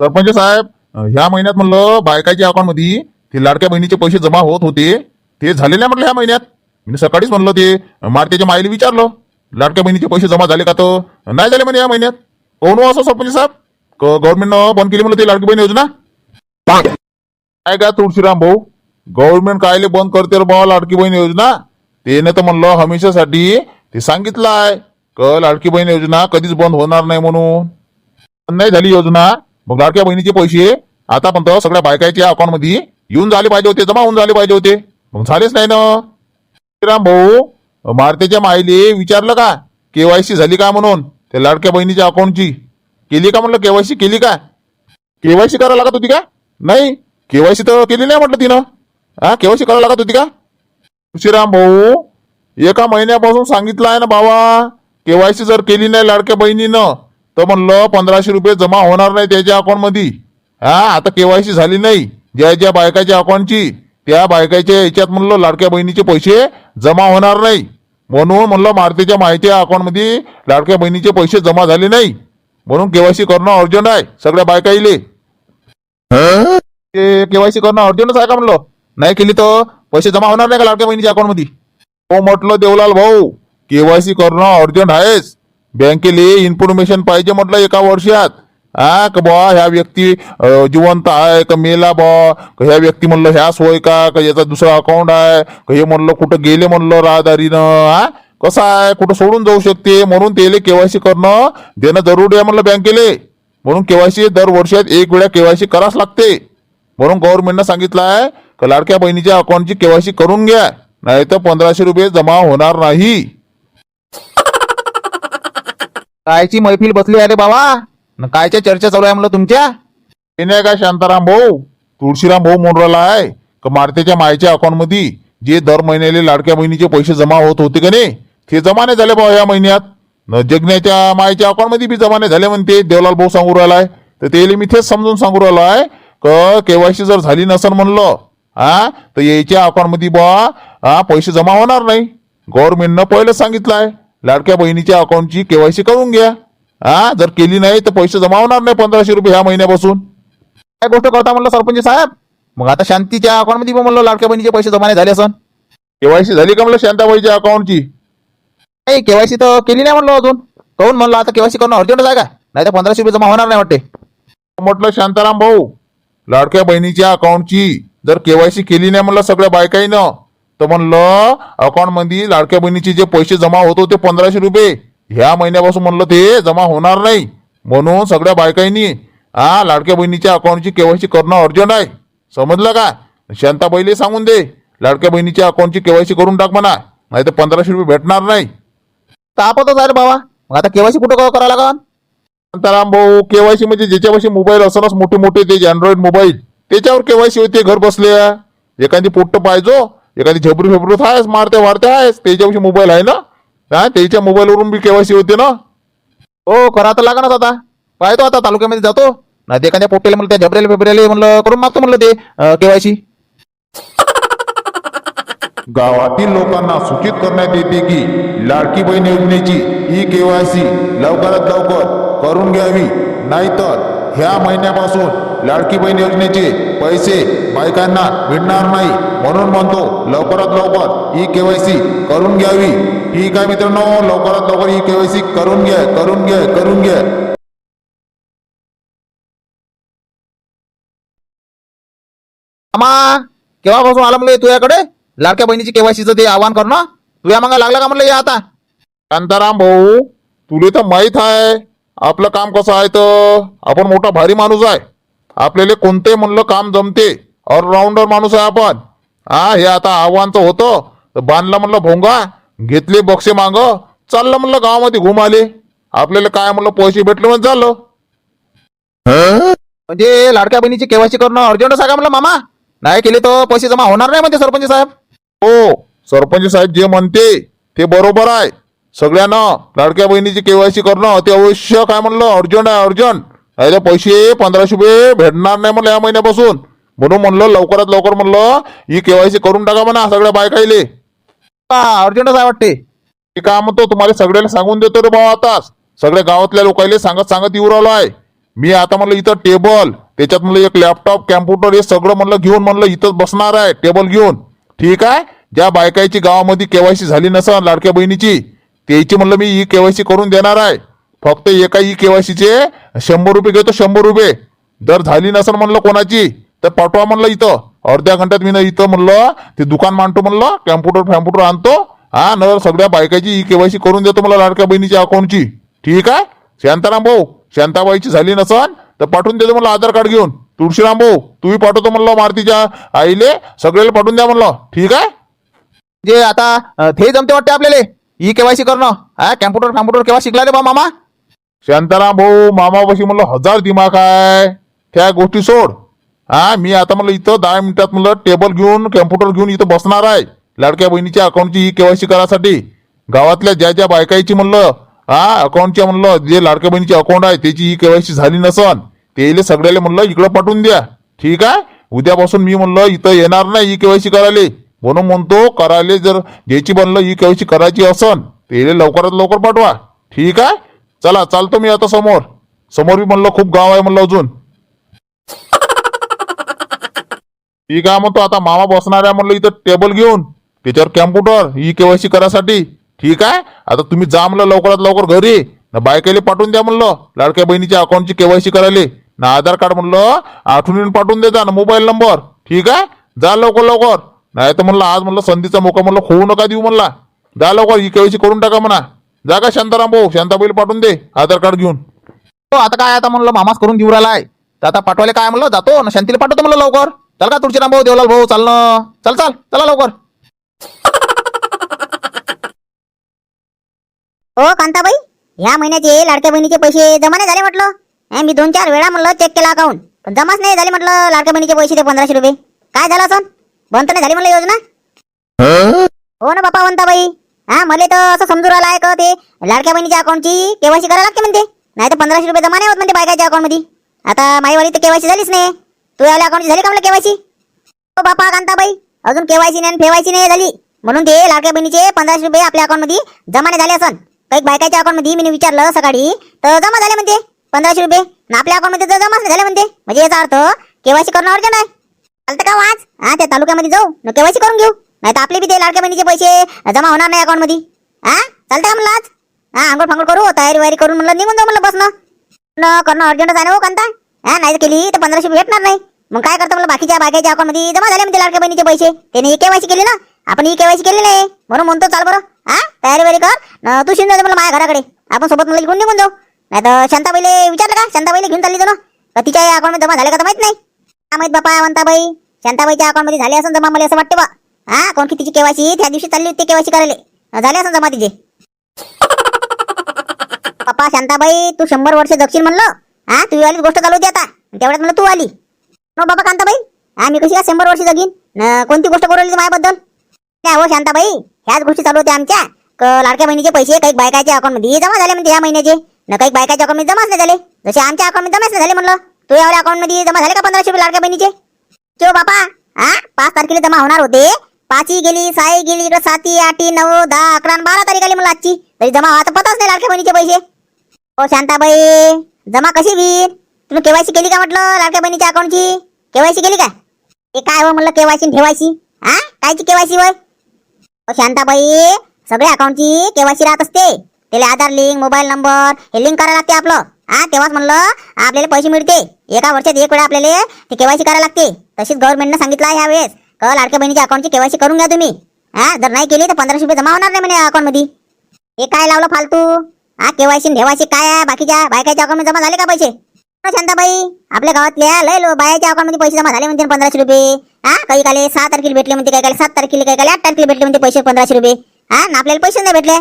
सरपंच साहेब ह्या महिन्यात म्हणलं बायकाच्या अकाउंटमध्ये ते लाडक्या बहिणीचे पैसे जमा होत होते. ते झाले नाही म्हटलं ह्या महिन्यात. मी सकाळीच म्हणलं ते मारतीच्या माईला विचारलं लाडक्या बहिणीचे पैसे जमा झाले का तो? नाही झाले म्हणे या महिन्यात. कोण हो असं सरपंच साहेब? गव्हर्नमेंटनं बंद केली म्हणलं ते लाडकी बहीण योजना? काय का तुळशीराम भाऊ? गव्हर्नमेंट कायले बंद करते रे भाऊ लाडकी बहीण योजना? त्याने तर म्हणलं हमेशासाठी ते सांगितलं आहे. क लाडकी बहीण योजना कधीच बंद होणार नाही म्हणून. नाही झाली योजना. मग लाडक्या बहिणीचे पैसे आता पण सगळ्या बायकाच्या अकाउंटमध्ये येऊन झाले पाहिजे होते जमा होऊन झाले पाहिजे होते. मग झालेच नाही ना. श्रीराम भाऊ मारतेच्या माईले विचारलं का? केवायसी झाली का म्हणून? त्या लाडक्या बहिणीच्या अकाउंटची केली का म्हटलं केवायसी केली का? केवायसी करायला लागत होती का? नाही. केवायसी तर केली नाही म्हटलं तिनं. हा केवायसी करायला लागत होती का? श्रीराम भाऊ एका महिन्यापासून सांगितलं आहे ना बाबा केवायसी जर केली नाही लाडक्या बहिणीनं तर म्हणलं पंधराशे रुपये जमा होणार नाही त्याच्या अकाउंटमध्ये हा आता केवायसी झाली नाही. ज्या ज्या बायकाच्या अकाउंटची त्या बायकाच्या याच्यात म्हणलं लाडक्या बहिणीचे पैसे जमा होणार नाही. म्हणून म्हणलं मारुतीच्या माहितीच्या अकाउंटमध्ये लाडक्या बहिणीचे पैसे जमा झाले नाही. म्हणून केवायसी करणं अर्जंट आहे सगळ्या बायका इले ते केवायसी करणं अर्जंटच आहे का म्हणलं? नाही केली तर पैसे जमा होणार नाही का लाडक्या बहिणीच्या अकाउंटमध्ये हो म्हटलं देवलाल भाऊ केवायसी करणं अर्जंट आहेच. बँकेले इन्फॉर्मेशन पाहिजे म्हटलं एका वर्षात. हा का बा ह्या व्यक्ती जिवंत आहे का मेला बा ह्या व्यक्ती म्हणलं ह्या सोय का का याचा दुसरा अकाउंट आहे का हे म्हणलं कुठं गेले म्हणलं राहदारीनं हा कसं आहे? कुठं सोडून जाऊ शकते? म्हणून त्याले केवायसी करणं देणं जरुरी आहे म्हणलं बँकेले. म्हणून केवायसी दर वर्षात एक वेळा केवायसी करावंच लागते. म्हणून गव्हर्नमेंटनं सांगितलं आहे का लाडक्या बहिणीच्या अकाउंटची केवायसी करून घ्या नाही तर पंधराशे रुपये जमा होणार नाही. कायची मैफिल बसली आहे रे बाबा? न कायच्या चर्चा चालू आहे म्हणलं तुमच्या? हे नाही का शांताराम भाऊ? तुळशीराम भाऊ मोडराला आहे. का मारतेच्या मायच्या अकाउंटमध्ये जे दर महिन्याला लाडक्या बहिणीचे पैसे जमा होत होते का नाही? ते जमा नाही झाले भाऊ या महिन्यात. न जगण्याच्या मायच्या अकाउंटमध्ये बी जमा नाही झाले म्हणते. देवलाल भाऊ सांगू राहिलाय तर त्याला मी तेच समजून सांगू राहिलो आहे. क केवायसी जर झाली नसन म्हणलं हा तर याच्या अकाउंटमध्ये बा हा पैसे जमा होणार नाही. गव्हर्नमेंटनं पहिलं सांगितलं आहे. लाडक्या बहिणीच्या अकाउंटची केवायसी करून घ्या. हा जर केली नाही तर पैसे जमा होणार नाही पंधराशे रुपये ह्या महिन्यापासून. काय गोष्ट करता म्हणलं सरपंच साहेब? मग आता शांतीच्या अकाउंटमध्ये पण म्हणलं लाडक्या बहिणीचे पैसे जमा नाही झाले असन. केवायसी झाली का म्हणलं शांताबाईच्या अकाउंटची नाही केवायसी तर केली नाही म्हणलं अजून. कहून म्हणलं आता केवायसी करणं अर्जंट आहे का? नाही तर पंधराशे रुपये जमा होणार नाही वाटते. म्हटलं शांताराम भाऊ लाडक्या बहिणीच्या अकाउंटची जर केवायसी केली नाही म्हणलं सगळ्या बायकाईनं तर म्हणलं अकाउंटमध्ये लाडक्या बहिणीचे जे पैसे जमा होत होते पंधराशे रुपये ह्या महिन्यापासून म्हणलं ते जमा होणार नाही. म्हणून सगळ्या बायकाईनी हा लाडक्या बहिणीच्या अकाउंटची केवायसी करणं अर्जंट आहे. समजलं का? शांताबाईले सांगून दे लाडक्या बहिणीच्या अकाउंटची केवायसी करून टाक म्हणा नाही तर पंधराशे रुपये भेटणार नाही. तापतच आहे रे बाबा. मग आता केवायसी कुठं करावं लागन? शांताराम भाऊ केवायसी म्हणजे ज्याच्यापाशी मोबाईल असणच मोठे मोठे ते अँड्रॉइड मोबाईल त्याच्यावर केवायसी होते घर बसल्या. एखादी पोट्ट पाहिजो एखादी झबरू झबरू आहेस मारते वारते आहेस त्याच्याविषयी मोबाईल आहे ना? हा त्याच्या मोबाईलवरून बी केवायसी होते ना? हो करा तर लागणार आता. पाहतो आता तालुक्यामध्ये जातो. नाही ते एखाद्या पोटेल म्हणलं त्या झबरेल फेब्रेल म्हणलं करून मागतो म्हणलं ते केवायसी गावातील लोकांना सूचित करण्यात येते की लाडकी बहीण योजनेची ई केवायसी लवकरात लवकर करून घ्यावी. नाहीतर ह्या महिन्यापासून लाडकी बहीण योजनेचे पैसे बायकांना मिळणार नाही. म्हणून म्हणतो लवकरात लवकर ई केवायसी करून घ्यावी. ठीक आहे मित्रांनो लवकरात लवकर ई केवायसी करून घ्या करून घ्या करून घ्या. आमा केव्हापासून आला म्हणलं तुझ्याकडे? लाडक्या बहिणीची केवायसीचं ते आवाहन करणं. तुझ्या मग लागला का म्हणलं या आता? शांताराम भाऊ तुला तर माहीत आहे. आपलं काम कसं आहे तर आपण मोठा भारी माणूस आहे. आपल्याला कोणते म्हणलं काम जमते? ऑलराऊंडर माणूस आहे आपण. हा हे आता आव्हानचं होतं. तर बांधलं म्हणलं भोंगा घेतले बक्षे माग चाललं म्हणलं गावामध्ये घुमाले आपल्याला काय म्हणलं पैसे भेटले म्हणजे झालं म्हणजे लाडक्या बहिणीची केवायसी करणं अर्जंटच आहे का म्हणलं मामा? नाही केले तर पैसे जमा होणार नाही म्हणते सरपंच साहेब. हो सरपंच साहेब जे म्हणते ते बरोबर आहे. सगळ्यांना लाडक्या बहिणीची केवायसी करणं अति आवश्यक आहे म्हणलं. अर्जंट आहे अर्जंट. नाही पैसे पंधराशे रुपये भेटणार नाही म्हणलं या महिन्यापासून. म्हणून म्हणलं लवकरात लवकर म्हणलं ही केवायसी करून टाका म्हणा सगळ्या बायकाईले अर्जंटच आहे वाटते. ते काय म्हणतो तुम्हाला सगळ्याला सांगून देतो रे भाऊ आताच सगळ्या गावातल्या लोकांना सांगत सांगत येऊ राहिलो आहे. मी आता म्हणलं इथं टेबल त्याच्यात म्हणलं एक लॅपटॉप कॅम्प्युटर हे सगळं म्हणलं घेऊन म्हणलं इथंच बसणार आहे टेबल घेऊन. ठीक आहे? ज्या बायकाची गावामध्ये केवायसी झाली नसल लाडक्या बहिणीची त्याची म्हणलं मी ई केवायसी करून देणार आहे. फक्त एका ई केवायसीचे शंभर रुपये घेतो शंभर रुपये. जर झाली नसेल म्हणलं कोणाची तर पाठवा म्हणलं इथं. अर्ध्या घंट्यात मी ना इथं म्हणलं ते दुकान मांडतो म्हणलं कॅम्प्युटर फॅम्प्युटर आणतो. हा न सगळ्या बायकाची ई केवायसी करून देतो मला लाडक्या बहिणीच्या अकाउंटची ठीक आहे? शांताराम भाऊ शांताबाईची झाली नसन तर पाठवून देतो म्हणलं आधार कार्ड घेऊन. तुळशीराम भाऊ तुम्ही पाठवतो म्हणलं मारुतीच्या आईले सगळ्याला पाठवून द्या म्हणलं. ठीक आहे? जे आता ते जमते वाटते आपल्याला. ई केवायसी करणं. हा कॅम्प्युटर फॅम्प्युटर केव्हा शिकला रे बा मामा. शांताराम भाऊ मामापाशी म्हणलं हजार दिमाग आहे. त्या गोष्टी सोड. हा मी आता म्हणलं इथं दहा मिनिटात म्हणलं टेबल घेऊन कॅम्प्युटर घेऊन इथं बसणार आहे. लाडक्या बहिणीच्या अकाउंटची ई केवायसी करासाठी गावातल्या ज्या ज्या बायकाईची म्हणलं हा अकाउंटच्या म्हणलं जे लाडक्या बहिणीचे अकाउंट आहे त्याची ई केवायसी झाली नसन. त्याला सगळ्याला म्हणलं इकडं पाठवून द्या. ठीक आहे? उद्यापासून मी म्हणलं इथं येणार नाही ई केवायसी करायला. म्हणून म्हणतो करायला जर ज्याची बनलं ई केवायसी करायची असन त्याला लवकरात लवकर पाठवा. ठीक आहे? चला चालतो मी आता समोर. समोर बी म्हणलं खूप गाव आहे म्हणलं अजून. ठीक आहे म्हणतो आता मामा बसणार आहे म्हणलं इथं टेबल घेऊन. त्याच्यावर कॅम्प्युटर ई केवायसी करायसाठी. ठीक आहे? आता तुम्ही जा म्हणलं लवकरात लवकर घरी. ना बायकाले पाठवून द्या म्हणलं लाडक्या बहिणीच्या अकाउंटची केवायसी करायला. ना आधार कार्ड म्हणलं आठवणीने पाठवून देता ना मोबाईल नंबर. ठीक आहे? जा लवकर लवकर. नाही तर म्हणलं आज म्हणलं संधीचा मोका म्हणलं होऊ नका देऊ म्हणला. जा लवकर ही केवायसी करून टाका म्हणा. जा का शांताराम भाऊ शांताबाईल पाठवून दे आधार कार्ड घेऊन. हो आता काय आता म्हणलं मामाच करून घेऊन राहिलाय. तर आता पाठवायला काय म्हणलं जातो ना शांतीला पाठवतो म्हणलं लवकर. चल का तुळशीराम भाऊ देवलाल भाऊ चालणं. चल चाल चला लवकर. हो कांताबाई ह्या महिन्याचे लाडक्या बहिणीचे पैसे जमा नाही झाले म्हटलं. हे मी दोन चार वेळा म्हणलं चेक केला अकाउंट पण जमाच नाही झाले म्हटलं लाडक्या बहिणीचे पैसे ते पंधराशे रुपये. काय झालं असं बंद नाही झाली म्हणलं योजना? हो ना बापा वंताबाई हा मला तर असं समजून राहिलं आहे का ते लाडक्या बहिणीच्या अकाउंटची केवायसी करायला लागते म्हणते. नाही तर पंधराशे रुपये जमा नाही होत म्हणते बायकाच्या अकाउंटमध्ये आता माईवाली तर केवायसी झालीच नाही. तू यावल्या अकाउंटची झाली का म्हणलं केवायसी? हो बापा कांताबाई. अजून केवायसी नाही फेवायसी नाही झाली. म्हणून ते लाडक्या बहिणीचे पंधराशे रुपये आपल्या अकाउंटमध्ये जमा नाही झाले असन. काही बायकाच्या अकाउंटमध्ये मी विचारलं सकाळी तर जमा झाले म्हणते पंधराशे रुपये. आपल्या अकाउंटमध्ये तर जमाच नाही झाले म्हणते. म्हणजे याचा अर्थ केवायसी करणं अर्जंट आहे का वाच हा त्या तालुक्यामध्ये जाऊ. न केवायसी करून घेऊ. नाही तर आपले बी ते लाडक्या बहिणीचे पैसे जमा होणार नाही अकाउंटमध्ये हा? चालतं का म्हणलं आज? हा आंघोळ फांगोळ करू तयारी वारी करून म्हणलं निघून जाऊ म्हणलं बसणं करणं अर्जंटच आहे ना हो कांता? हा नाही तर केली तर पंधराशे भेटणार नाही. मग काय करतो म्हणलं बाकीच्या बाकीच्या अकाउंटमध्ये जमा झाले म्हणजे लाडक्या बहिणीचे पैसे. त्याने केवायसी केली ना. आपण ही केवायसी केली नाही. म्हणून म्हणतो चाल बरं. हा तयारी वारी कर. तू शिंदे मला माझ्या घराकडे. आपण सोबत मला घेऊन निघून जाऊ. नाही तर शांताबाईले विचारलं का? शांताबाईला घेऊन चालली जाणं का तिच्या अकाउंटमध्ये जमा झाले का तर माहीत नाही. माहीत बापा म्हणताबाई शांताबाईच्या अकाउंटमध्ये झाले असं जमा मला असं वाटते बा. हा कोण की तिची केवायसी? त्या दिवशी चालली होती केवायसी करायला. झाले असं जमा तिचे. पप्पा शांताबाई तू शंभर वर्ष जगशील म्हणलं. हा तू आली गोष्ट चालू होती आता. तेवढ्यात म्हणलं तू आली. नो बाबा कांताबाई हा मी कशी काय शंभर वर्ष जगीन? न कोणती गोष्ट करू माझ्याबद्दल काय हो शांताबाई? ह्याच गोष्टी चालू होत्या आमच्या. क लाडक्या बहिणीचे पैसे काही बायकाच्या अकाउंटमध्ये जमा झाले म्हणजे ह्या महिन्याचे. न काही बायकाच्या अकाउंटमध्ये जमाच नाही झाले. जसे आमच्या अकाउंटमध्ये जमाच नाही झाले म्हणलं. तू यावर अकाउंटमध्ये जमा झाले का पंधराशे रुपये लाडक्या बहिणीचे? किंवा बापा? हा? पाच तारखेला जमा होणार होते. पाचही गेली सहाही गेली इकडे साती आठी नऊ दहा अकरा बारा तारीख आली मला आजची. तरी जमा व्हायचा पताच नाही लाडक्या बहिणीचे पैसे. हो शांताबाई जमा कशी होईल तुम्ही केवायसी केली का म्हटलं लाडक्या बहिणीच्या अकाउंटची केवायसी केली का? ते काय हो म्हणलं केवायसी ठेवायची? हा? कायची केवायसी वय हो शांताबाई सगळ्या अकाउंटची केवायसी राहत असते. त्याला आधार लिंक मोबाईल नंबर हे लिंक करायला लागते आपलं. हा तेव्हाच म्हणलं आपल्याला पैसे मिळते. एका वर्षात एक वेळा आपल्याला ते केवायसी करायला लागते. तशीच गव्हर्नमेंटनं सांगितलं आहे ह्यावेळेस क लाडक्या बहिणीच्या अकाउंटची केवायसी करून घ्या तुम्ही. हा जर नाही केली तर पंधराशे रुपये जमा होणार नाही म्हणे अकाउंटमध्ये हे काय लावलं फालतू? हा केवायसी ठेवायची काय आहे? बाकीच्या बायकाच्या अकाउंटमध्ये जमा झाले का पैसे? शांताबाई आपल्या गावातल्या लय लो बायाच्या अकाउंटमध्ये पैसे जमा झाले म्हणते पंधराशे रुपये. हा काही काले सहा तारखेला भेटले म्हणते काही काले सात तारखेला काही काले आठ तारखेला भेटले म्हणते पैसे पंधराशे रुपये. हा ना आपल्याला पैसे नाही भेटले.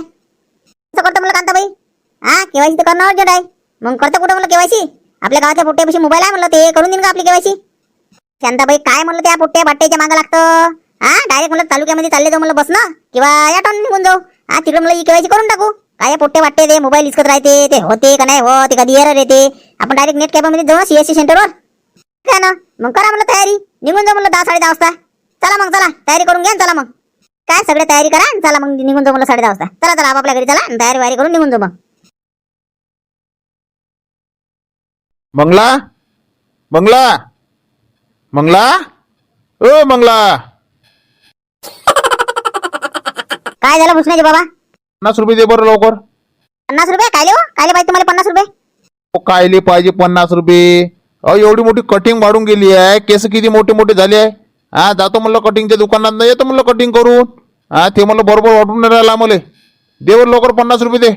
कसं करतो मला कांताबाई. हा केवायसी तर करणं अर्जंट आहे. मग करतो कुठं म्हणलं केवायसी? आपल्या गावातल्या पोट्यापाशी मोबाईल आहे म्हणलं ते करून देईन का आपली केवायसी? शांताबाई काय म्हणलं त्या पोट्ट्या बाट्ट्याच्या मागं लागतं. हा डायरेक्ट म्हणलं तालुक्यामध्ये चालले जाऊ म्हणलं बस ना. किंवा या टाऊन निघून जाऊ. हा तिकडे म्हणलं केवायसी करून टाकू. काय पोट्टे वाटते ते मोबाईल इचकत राहते ते होते का नाही हो ते कधी एरर येते. आपण डायरेक्ट नेट कॅबमध्ये जाऊ सीएससी सेंटरवर काय ना? मग करा म्हणलं तयारी. निघून जाऊ म्हणलं दहा साडे दहा वाजता. चला मग चला. तयारी करून घ्या चला मग. काय सगळे तयारी करा चला मग निघून जाऊ म्हणलं साडे दहा वाजता. चला चला आपापल्या घरी चला तयारी वारी करून निघून जाऊ मग. मंगला? मंगला? मंगला? ओ मंगला. काय झालं भुसण्याचे बाबा? पन्नास रुपये दे बरं लवकर. पन्नास रुपये? कायले हो? कायले पाहिजे तुम्हाला पन्नास रुपये? ओ, कायले पाहिजे पन्नास रुपये. अहो एवढी मोठी कटिंग वाढून गेली आहे. केस किती मोठे मोठे झाले आहे? हा जातो म्हणलं कटिंगच्या दुकानात. नाही येतो म्हणलं कटिंग करून. हा ते म्हणलं बरोबर वाटून नाही राहिला मला दे बरं लवकर पन्नास रुपये दे.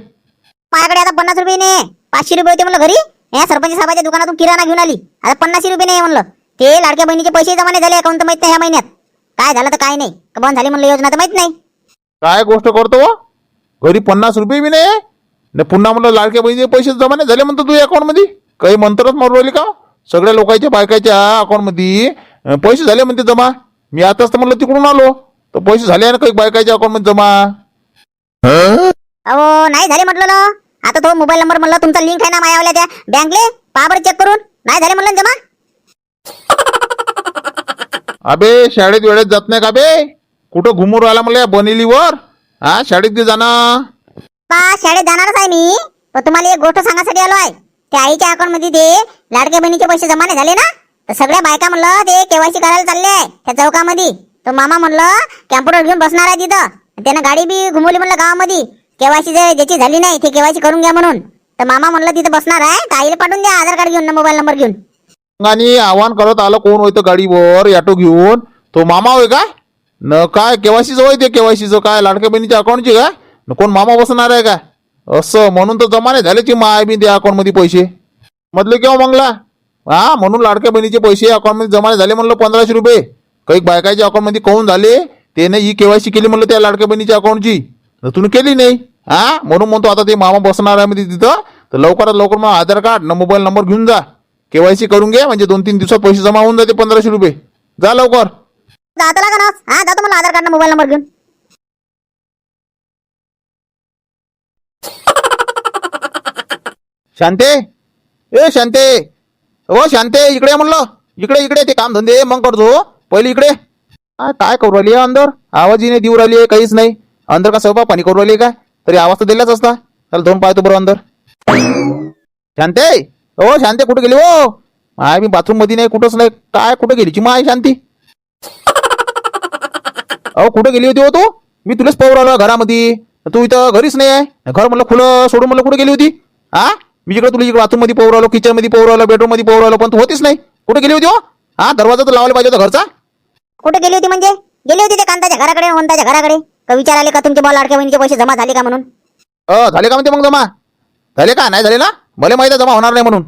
माझ्याकडे आता पन्नास रुपये नाही. पाचशे रुपये होते म्हणलं घरी. या सरपंच साहेबाच्या दुकानातून किराणा घेऊन आली. आता पन्नासशे रुपये नाही म्हणलं. ते लाडक्या बहिणीचे पैसे जमा नाही झाले अकाउंट तर माहीत नाही ह्या महिन्यात. काय झालं तर काय नाही. बंद झाली म्हणलं योजना तर माहीत नाही. काय गोष्ट करतो हो? घरी पन्नास रुपये बी नाही. न पुन्हा म्हणलं लाडक्या बहिणीचे पैसे जमा नाही झाले म्हणतो तू अकाउंटमध्ये काही मंत्रच मारू राहिली का? सगळ्या लोकांच्या बायकाच्या अकाउंटमध्ये अं, पैसे झाले म्हणते जमा. मी आताच तर म्हणलं तिकडून आलो. तर पैसे झाले ना काही बायकाच्या अकाउंटमध्ये जमा. अहो नाही झाले म्हटलं ना. आता तो मोबाईल नंबर म्हणलं तुमचा लिंक आहे ना मायावल्या त्या बँकले पहा बरं चेक करून? नाही झाले म्हणलं ना जमा? अबे शाळेत वेळेत जात नाही का बे? कुठं घुमून राहिला म्हणलं या बनेलीवर? हा शाळेत दे जाणं पा शाळेत जाणारच आहे मी. पण तुम्हाला एक गोष्ट सांगासाठी आलो आहे. त्या आईच्या अकाउंटमध्ये ते लाडक्या बहिणीचे पैसे जमा नाही झाले ना? तर सगळ्या बायका म्हणलं ते केवायसी करायला चालले आहे त्या चौकामध्ये. तर मामा म्हणलं कॅम्प्युटर घेऊन बसणार आहे तिथं. त्यानं गाडी बी घुमवली म्हणलं गावामध्ये. केवायसी ज्याची झाली नाही ते केवायसी करून घ्या म्हणून. तर मामा म्हणलं तिथे बसणार आहे तर आईला पाठवून द्या आधार कार्ड घेऊन मोबाईल नंबर घेऊन. आणि आव्हान करत आलं कोण होतं गाडीवर ऑटो घेऊन. तो मामा होय का न काय केवायसीचं होय ते केवायसीचं काय लाडक्या बहिणीच्या अकाउंटची काय? न कोण मामा बसणार आहे का असं म्हणून तर जमा नाही झाल्याची माय बी त्या अकाउंटमध्ये पैसे. मधले केव्हा मंगला? हा म्हणून लाडक्या बहिणीचे पैसे अकाउंटमध्ये जमा झाले म्हणलं पंधराशे रुपये. काही बायकाच्या अकाउंटमध्ये कोण झाले? त्याने ही केवायसी केली म्हणलं त्या लाडक्या बहिणीच्या अकाउंटची तुम्ही केली नाही. हा म्हणून म्हणतो आता ते मामा बसणार आहे मध्ये तिथं. तर लवकरात लवकर मग आधार कार्ड न मोबाईल नंबर घेऊन जा. केवायसी करून घे म्हणजे दोन तीन दिवसात पैसे जमा होऊन जाते पंधराशे रुपये. जा लवकर. जातो लागा ना हा जातो मला आधार कार्ड मोबाईल नंबर घेऊन. शांते. ए शांते. हो शांते इकडे म्हणलं. इकडे इकडे ते काम धंदे मग करतो. पहिले इकडे. काय करू राहिली अंदर? आवाजही नाही देऊ राहिली काहीच नाही. अंदर का स्वयंपाक पाणी करू राहिली का तरी आवाज तर दिलाच असता. त्याला दोन पाहतो बरं अंदर. शांते? हो शांते कुठे गेली हो? माय मी बाथरूममध्ये नाही कुठंच नाही. काय कुठे गेली? माय शांती? अहो कुठे गेली होती हो तू? मी तुलाच पाहू राहिलो घरामध्ये तू इथं घरीच नाही आहे? घर म्हणलं खुलं सोडून म्हणलं कुठे गेली होती? हा मी जिकडे तुला इकडे बाथरूममध्ये पाहू राहिलो किचनमध्ये पाहू राहिलो बेडरूममध्ये पाहू राहिलो पण तू होतीच नाही. कुठे गेली होती हो? हा दरवाजा तर लावायला पाहिजे होता घरचा. कुठे गेली होती म्हणजे? गेली होती ते कांताच्या घराकडे वंताच्या घराकडे. का विचार आले का तुमचे बॉल लाडक्या बहिणीचे पैसे जमा झाले का म्हणून? अ झाले का म्हणते मग जमा? झाले का? नाही झाले ना? मला माहिती जमा होणार नाही म्हणून.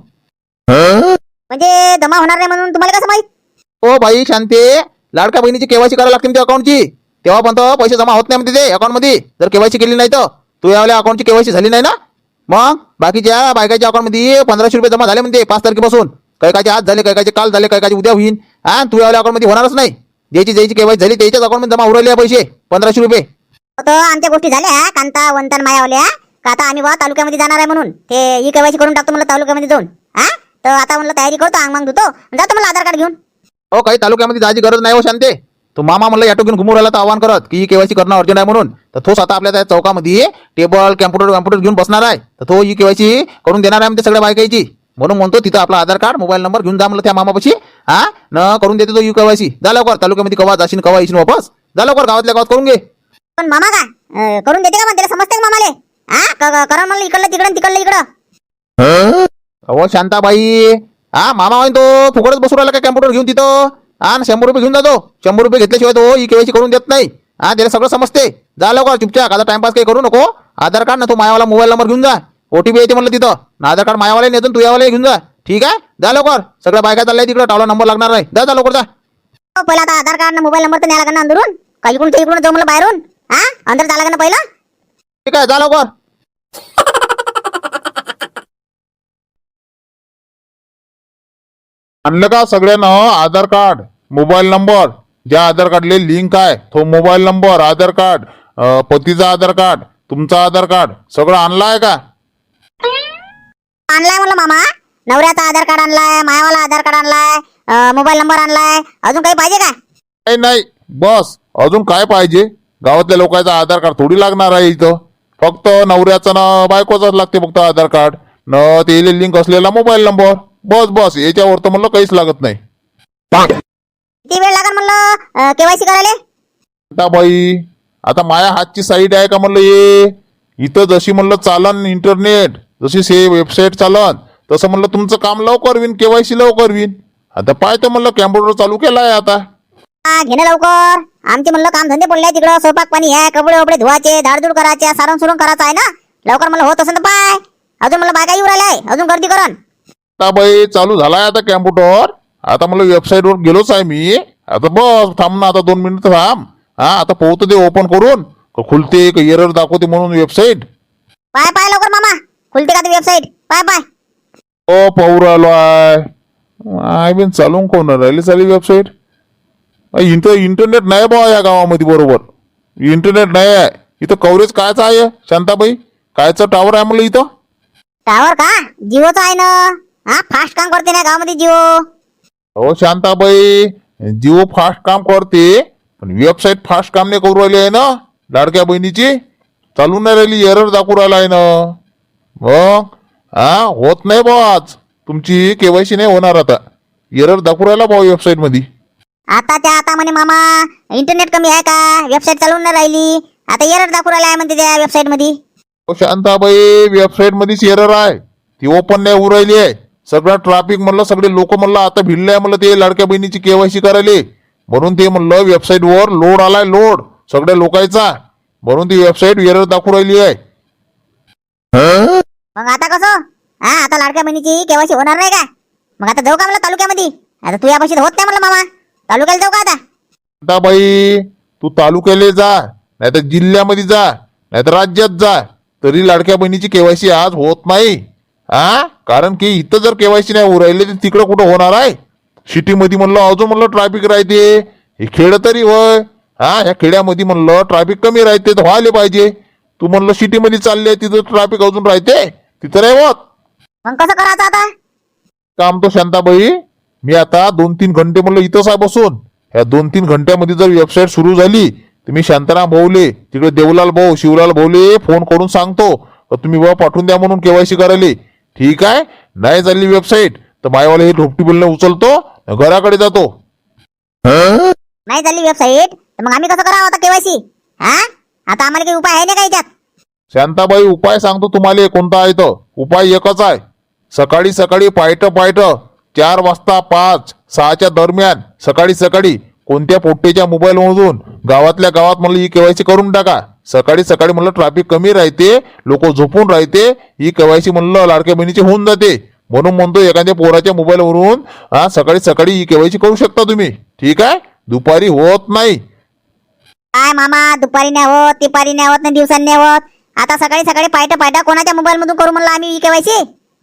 म्हणजे जमा होणार नाही म्हणून तुम्हाला कसं माहीत? ओ बाई शांते लाडक्या बहिणीची केवायसी करायला लागते त्या अकाउंटची तेव्हा पण तर पैसे जमा होत नाही म्हणते ते अकाउंटमध्ये. जर केवायसी केली नाही तर. तू यावेळेला अकाउंटची केवायसी झाली नाही ना? मग बाकीच्या बायकाच्या अकाउंटमध्ये पंधराशे रुपये जमा झाले म्हणते पाच तारखेपासून. काही कायचे आज झाले काही कायचे काल झाले काही कायचे उद्या होईल हा तू यावेळेला अकाउंटमध्ये होणारच नाही. ज्याची ज्याची केवायसी झाली त्याच्याच अकाउंटमध्ये जमा उरले पैसे पंधराशे रुपये. तर आमच्या गोष्टी झाल्या कांता वंतन मायावल्या. का आता आम्ही बा तालुक्यामध्ये जाणार आहे म्हणून. ते ई केवायसी करून टाकतो म्हणलं तालुक्यामध्ये जाऊन हा. तर आता म्हणलं तयारी करतो अंग मग धुतो जातो मला आधार कार्ड घेऊन. हो काही तालुक्यामध्ये जायची गरज नाही हो शांते. तो मामा म्हणलं ऑटो घेऊन घुमून राहिला तर आव्हान करत की केवायसी करणं अर्जंट आहे म्हणून. तर तोच आता आपल्या त्या चौकामध्ये टेबल कॅम्प्युटर कॅम्प्युटर घेऊन बसणार आहे. तर तो ही केवायसी करून देणार आहे म्हणते सगळ्या बायकाची म्हणून म्हणतो तिथं आपला आधार कार्ड मोबाईल नंबर घेऊन जा म्हणलं त्या मामापाशी. हा? न करून देते तो यू केवायसी जा लवकर. तालुक्यामध्ये कवा जाशील कवा येशील वापस? जा लवकर. गावातल्या गावात करून घे. पण मामा का? अं, करून देते का पण त्याला? समजते का मामाले? हा? क- क- करा म्हणलं इकडलं तिकडं तिकडलं इकडं. अहो शांताबाई. हा मामा होईन तो. फुकटच बसू राहिला का कॅम्प्युटर घेऊन तिथं? हा न शंभर रुपये घेऊन जातो. शंभर रुपये घेतल्याशिवाय तो ही केवायसी करून देत नाही. हा त्याला सगळं समजते. जा लवकर. चुपचाप. आता टाइमपास काही करू नको. आधार कार्ड ना तो मायावाला. मोबाईल नंबर घेऊन जा. ओटीपी येते म्हणलं तिथं. ना आधार कार्ड मायावाला नेतो तू यावाला घेऊन जा. ठीक आहे? जा लवकर. सगळ्या बायका चालल्या तिकडे. टावला नंबर लागणार नाही. जा जा लवकर जा. हो, पहिला आता आधार कार्ड मोबाईल नंबर तर न्यायला लागणार अंदरून. का इकडून ते इकडून जाऊ म्हणलं बाहेरून? हा? अंदर झाला का ना पहिलं? ठीक आहे जा लवकर. आणलं का सगळ्यांना? Aadhaar card mobile number. ज्या आधार कार्डले लिंक आहे तो मोबाईल नंबर आधार कार्ड अं, पतीचा आधार कार्ड तुमचा आधार कार्ड सगळं आणलं आहे का? आणलाय म्हणलं मामा. नवऱ्याचा आधार कार्ड आणलाय मायावाला आधार कार्ड आणलाय मोबाईल नंबर आणलाय. अजून काही पाहिजे का? नाही नाही बस. अजून काय पाहिजे? गावातल्या लोकांचा आधार कार्ड थोडी लागणार आहे इथं. फक्त नवऱ्याचं ना बायकोचाच लागते फक्त आधार कार्ड. न ते लिंक असलेला मोबाईल नंबर. बस बस. याच्यावर तर म्हणलं काहीच लागत नाही. किती वेळ लागेल म्हणलं केवायसी करायला? आता बाई आता माया हातची साईट आहे का म्हणलं ये इथं जशी म्हणलं चालन इंटरनेट जशी से वेबसाईट चालन तसं म्हणलं तुमचं काम लवकर होईन केवायसी लवकर होईन. आता पाहतो म्हणलं कॅम्प्युटर चालू केलाय आता. हा घे ना लवकर. आमचे म्हणलं काम धंदे पडले तिकडं स्वयंपाक पाणी आहे कपडे वपडे धुवायचे झाडझूड करायचे सारण सुरण करायचं आहे ना? लवकर मला होत असेल तर पाय. अजून मला बायका येऊ राहिलाय अजून गर्दी करण. आता बाई चालू झालाय आता कॅम्प्युटर आता मला वेबसाईटवर गेलोच आहे मी. आता बस थांब ना आता दोन मिनिटं थांब. हा आता पोहतो ते ओपन करून. का खुलते का एरर दाखवते म्हणून वेबसाईट पाय पाय लवकर मामा. खुलते का ती वेबसाईट पाय पाय. ओ पाहू राहिलो आहे आय बिन चालून कोण राहिली चालली वेबसाईट इंटर इंटरनेट नाही बा या गावामध्ये बरोबर. इंटरनेट नाही आहे. इथं कव्हरेज कायचं आहे शांताबाई? कायचं टावर आहे म्हणलं इथं? टावर का? जिओचं आहे ना. हा फास्ट काम करते ना गावामध्ये जिओ. हो शांताबाई. जिओ फास्ट काम करते पण वेबसाईट फास्ट काम नाही करू राहिली आहे ना लाडक्या बहिणीची. चालून नाही राहिली एरर दाखवू राहिला आहे ना. मग हा? होत नाही बा आज. तुमची केवायसी नाही होणार आता. एरर दाखवू राहिला बा वेबसाईटमध्ये आता त्या आता म्हणे मामा इंटरनेट कमी आहे का? वेबसाईट चालून नाही राहिली. आता एरर दाखवू राहिला आहे म्हणते त्या वेबसाईटमध्ये हो शांताबाई वेबसाईट मध्येच एरर आहे. ती ओपन नाही होऊ राहिली आहे. सगळं ट्रॅफिक म्हणलं सगळे लोक म्हणलं आता भिडले आहे म्हणलं ते लाडक्या बहिणीची केवायसी करायले. म्हणून ते म्हणलं वेबसाईट वर लोड आलाय लोड सगळ्या लोकांचा. म्हणून ती वेबसाईट एरर दाखवू राहिली आहे. मग आता कसं? हा आता लाडक्या बहिणीची केवायसी होणार नाही का? मग आता जाऊ का मला तालुक्यामध्ये? आता तू यापाशी होत नाही मला मामा. तालुक्याला जाऊ का आता? शांताबाई तू तालुक्याला जा नाहीतर जिल्ह्यामध्ये जा नाहीतर राज्यात जा. तरी लाडक्या बहिणीची केवायसी आज होत नाही. हा कारण की इथं जर केवायसी नाही होऊ राहिले तर तिकडं कुठं होणार आहे? सिटीमध्ये म्हणलं अजून म्हणलं ट्रॅफिक राहते. हे खेड तरी होय. हा ह्या खेड्यामध्ये म्हणलं ट्रॅफिक कमी राहते तर व्हायला पाहिजे. तू म्हणलं सिटीमध्ये चालले तिथं ट्रॅफिक अजून राहते? तिथं नाही होत मग कसं करायचं आता? काम तो शांताबाई मी आता दोन तीन घंटे म्हणलं इथंच आहे बसून. ह्या दोन तीन घंट्यामध्ये जर वेबसाईट सुरू झाली तर मी शांताराम भाऊले तिकडे देवलाल भाऊ शिवलाल भाऊले फोन करून सांगतो. का तुम्ही बा पाठवून द्या म्हणून केवायसी करायला. ठीक आहे? नाही झाली वेबसाईट तर मायवाले हे ढोपटी बोलणे उचलतो घराकडे जातो. नाही चालली वेबसाईट तर मग आम्ही कसं करावं आता केवायसी? हा? आता आम्हाला काही उपाय आहे ना काही त्यात शांताबाई उपाय सांगतो तुम्हाला कोणता आहे तो? उपाय एकच आहे. सकाळी सकाळी पायट पायट चार वाजता पाच सहाच्या दरम्यान सकाळी सकाळी कोणत्या पोट्टेच्या मोबाईल मधून गावातल्या गावात म्हणलं ही केवायसी करून टाका. सकाळी सकाळी म्हणलं ट्रॅफिक कमी राहते लोक झोपून राहते ही केवायसी म्हणलं लाडक्या बहिणीची होऊन जाते. म्हणून म्हणतो एखाद्या पोराच्या मोबाईल वरून हा सकाळी सकाळी ही केवायसी करू शकता तुम्ही. ठीक आहे? दुपारी होत नाही. काय मामा दुपारी नाही होत तिपारी नाही होत नाही दिवसांनी नाही होत. आता सकाळी सकाळी पायटा पायटा कोणाच्या मोबाईल मधून करू म्हणलं आम्ही केवायसी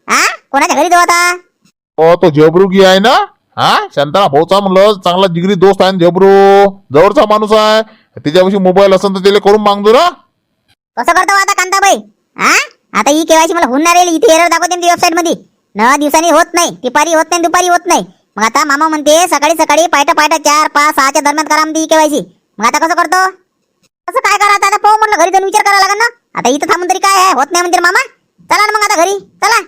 हा कोणाच्या घरी जाऊ आता? हो तो झबरूगी आहे ना? हा शांतारा भाऊचा म्हणलं चांगला जिगरी दोस्त आहे ना झबरू जवळचा माणूस आहे. त्याच्यापाशी मोबाईल असेल तर त्याला करून मागतो ना कसं करतो आता कांताबाई? हा आता ही केवायसी मला होणार आहे इथे एरर दाखवते ना वेबसाईटमध्ये न दिवसांनी होत नाही तिपारी होत नाही दुपारी होत नाही. मग आता मामा म्हणते सकाळी सकाळी पायटा पायटा चार पाच सहाच्या दरम्यान करा म्हणते ही केवायसी मग आता कसं करतो? कसं काय करा आता? पाहू म्हणलं घरी जाऊन विचार करावा लागेल ना. आता इथं थांबून तरी काय आहे? होत नाही म्हणजे मामा. चला ना मग आता घरी. चला.